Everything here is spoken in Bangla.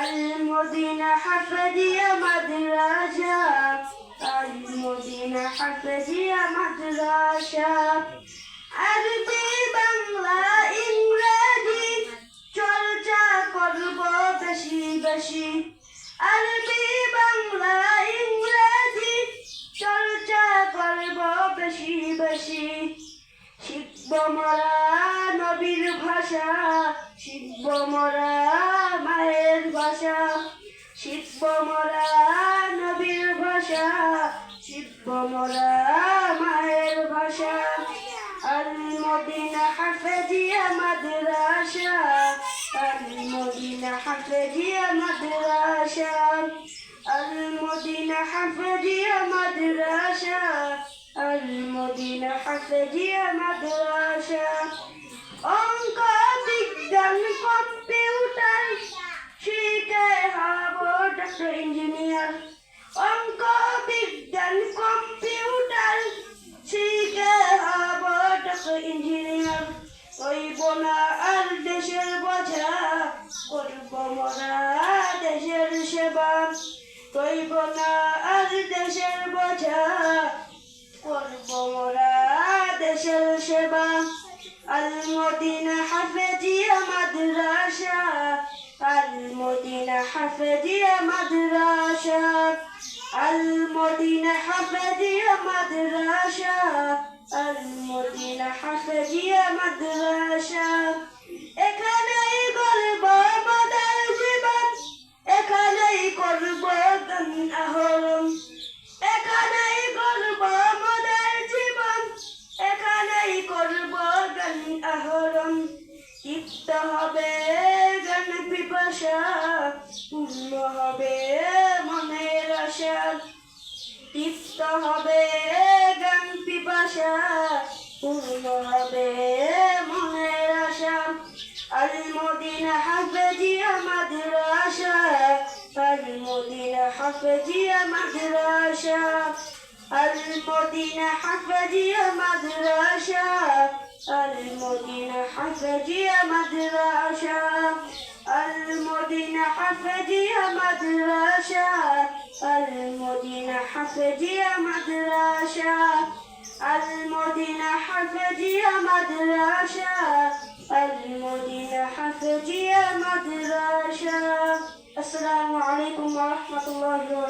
المدينة حفظية مدرسة المدينة حفظية مدرسة আরবি বাংলা ইংরেজি চর্চা করব বেশি বেশি আরবি বাংলা ইংরেজি চর্চা করব বেশি বেশি শিখব মরা নবীর ভাষা শিখব মরা মায়ের ভাষা শিব্য নদীর ভাষা শিব্য মায়ের ভাষা। আল মদিনা হাফেজিয়া মাদ্রাসা, আল মদিনা হাফেজিয়া মাদ্রাসা। আল মদিনা হাফেজিয়া মাদ্রাসা, আল মদিনা হাফেজিয়া মাদ্রাসা। অঙ্ক also engineer, অঙ্ক বিজ্ঞান কম্পিউটার শিখে হব ডক্টর ইঞ্জিনিয়ার হইব না আর দেশের বোঝা করব মোরা দেশের সেবা হইব না আর দেশের বোঝা করব মোরা দেশের সেবা। আল মদিনা হাফেজিয়া মাদ্রাসা حفظية مدرسة المدينة حفظية مدرسة المدينة حفظية مدرسة এখানেই গল্প আমাদের জীবন এখানেই করব গান আহরণ এখানেই গল্প আমাদের জীবন এখানেই করব গান আহরণ তৃপ্ত হবে হবে মনের আশা। তিস্ত হবে গান পিপাসা। পূর্ণ হবে মনের আশা। আল মদিনা হাফেজিয়া মাদ্রাসা। আল মদিনা হাফেজিয়া মাদ্রাসা। আল মদিনা হাফেজিয়া মাদ্রাসা। المدينة حفجي مدرسة المدينة حفجي মাদ্রাসা আল মদিনা হাফেজিয়া মাদ্রাসা আল মদিনা হাফেজিয়া মাদ্রাসা আল মদিনা হাফেজিয়া মাদ্রাসা। আসসালামু আলাইকুম ওয়া রাহমাতুল্লাহি ওয়া